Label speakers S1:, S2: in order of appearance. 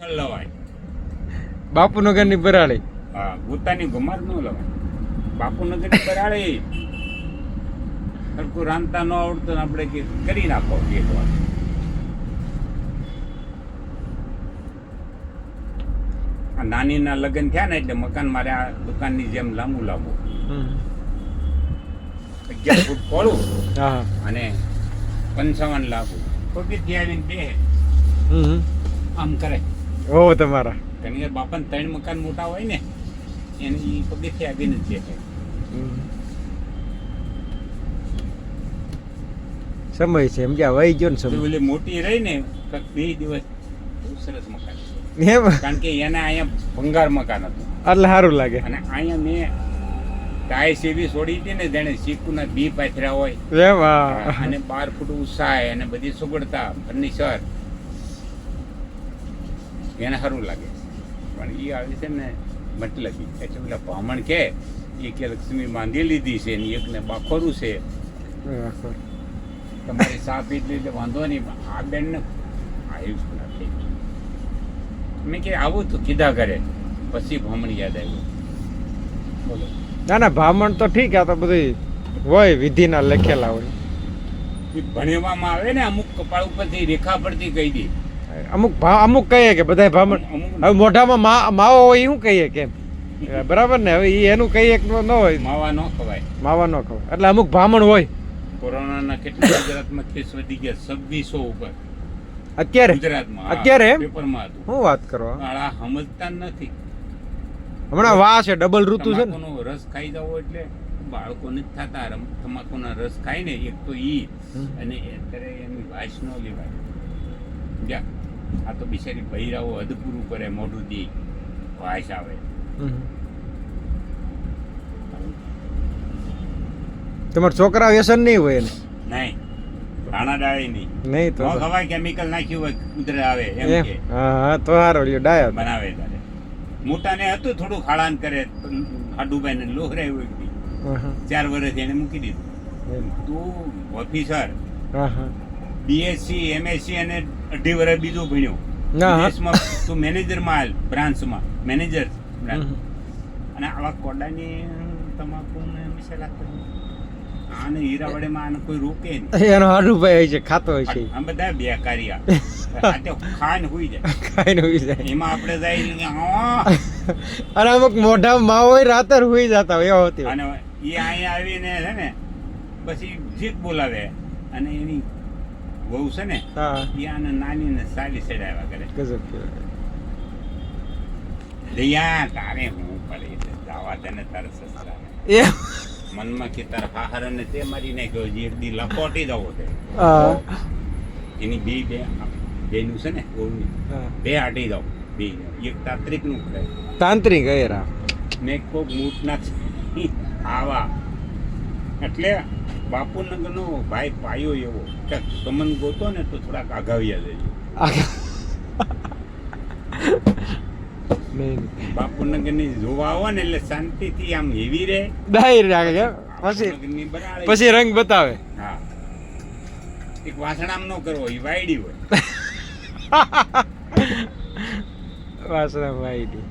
S1: લવાય.
S2: બાપુનગરની બરાળી.
S1: હા પોતાની ગુમાર ન લવાય. બાપુનગર બરાળી. સરખું રાંધતા ન આવડતું આપણે કે કરી નાખો એક વાર આ નાનીના લગ્ન થયા ને એટલે મકાન મારે આ દુકાનની જેમ લાંબુ લાંબુ. અગિયાર ફૂટ પોળું અને પંચાવન લાંબુ. પગથિયે આવીને બે. આમ કરે.
S2: ઓ તમારા.
S1: કે બાપાને ત્રણ મકાન મોટા હોય ને એને ઈ પગથિયે આવીને જ
S2: સમય છે સમજ્યા વહી ગયો ને સમય.
S1: ઓલી મોટી રહી ને બે દિવસ સરસ મકાન.
S2: એમ?
S1: કારણ કે એના અહીંયા ભંગાર મકાન હતું.
S2: એટલે સારું લાગે.
S1: અને અહીંયા મેં ટાઈ એવી છોડી હતી ને જેને ચીકુના બી પાથરા હોય.
S2: એમ
S1: અને બાર ફૂટ ઉસાય અને બધી સુગડતા ફર્નિચર. એને સારું લાગે. પણ એ આવે છે ને મતલબી. એટલે પેલા બ્રાહ્મણ કે એ કે લક્ષ્મી બાંધી લીધી છે ને એકને બાખોરું છે. તમારી સા એટલી એટલે વાંધો નહીં પણ આ બેનને આયુષ ગયું. મેં કે આવું તો કીધા કરે. પછી બ્રાહ્મણ યાદ આવ્યું. બોલો.
S2: ના ના બ્રાહ્મણ તો ઠીક આ તો બધી હોય વિધિના લખેલા હોય.
S1: ભણવામાં આવે ને અમુક કપાળ ઉપરથી રેખા પરથી કહી દે.
S2: અમુક ભાવ અમુક કહીએ કે બધા
S1: ભામણ
S2: હવે મોઢામાં મા માવો હોય એ શું કહીએ કેમ બરાબર ને? હવે એનું કઈ એક ન હોય.
S1: માવા ન ખવાય.
S2: માવા ન ખવાય. એટલે અમુક ભામણ હોય.
S1: કોરોનાના કેટલા ગુજરાતમાં કેસ વધી ગયા? છવ્વીસો ઉપર.
S2: અત્યારે?
S1: ગુજરાતમાં
S2: અત્યારે?
S1: પેપરમાં હતું.
S2: શું વાત કરો
S1: આ સમજતા નથી.
S2: હમણાં વા છે ડબલ ઋતુ છે ને.
S1: રસ ખાઈ જાવ એટલે બાળકોને જ થતા તમાકુના રસ ખાય ને એક તો ઈ અને અત્યારે એની વાસ ન લેવાય. જા. આ તો બિચારી ભૈરાઓ હદ પૂરું કરે મોઢું દી વાસ આવે.
S2: તમારા છોકરા વ્યસન નહીં હોય એને?
S1: નહીં. ધાણા ડાળી નહીં.
S2: નહીં તો
S1: ન ખવાય કેમિકલ નાખ્યું હોય કુદરે આવે એમ
S2: એમ?
S1: કે.
S2: હા હા તો હારો લ્યો ડાયા
S1: બનાવે ત્યારે મોટાને હતું થોડું ખાડાન કરે હાડુભાઈ ને લોહરાયું એક દી.
S2: હા હા.
S1: ચાર વર્ષ એને મૂકી દીધું. તું ઓફિસર
S2: હા હા.
S1: બીએસસી એમએસસી અને અઢી વર્ષ બીજું ભણ્યો. વિદેશમાં તું મેનેજરમાં હાલ બ્રાન્ચમાં મેનેજર અને આવા કોડાની તમાકુ મસાલા કરી. આને હીરાવાડીમાં આને કોઈ રોકે નહીં.
S2: એનો હાડુભાઈ હોય છે ખાતો હોય છે.
S1: આ બધા બેકારી આ ખાન હુઈ જાય.
S2: ખાઈને હોઈ જાય.
S1: એમાં આપણે જાય
S2: અને અમુક મોઢા માવો હોય રાતે જ હોઈ જતા હોય એવા
S1: અને એ અહીંયા આવીને છે ને પછી જીત બોલાવે. અને એની વહુ છે ને
S2: હા.
S1: એ નાની ને સાલી ચડાવ્યા કરે.
S2: ગજબ કહેવાય.
S1: તારે હું પડે છે? તને તારે સસરા
S2: એ
S1: મનમાં કે તારા હાહર ને તે મારી નાખ્યો જે દી લપોટી દવો
S2: તે
S1: એની બે બે બેનું છે ને વહુની બે હાટી દઉં બે. એક તાંત્રિકનું કરે
S2: તાંત્રિક અયરા
S1: મેં કોક મૂઠ ના આવા. એટલે બાપુનગરનો ભાઈ પાયો એવો. કે સમન ગોતો ને તો થોડાક આઘાવ્યા દેજો બાપુનગરની જોવા આવો ને એટલે શાંતિથી આમ હેવી રહે.
S2: ડાયર રાખે? પછી? પછી રંગ બતાવે.
S1: હા. એક વાસણામ નો કરવો એ વાયડી હોય.
S2: વાસણા વાઈડી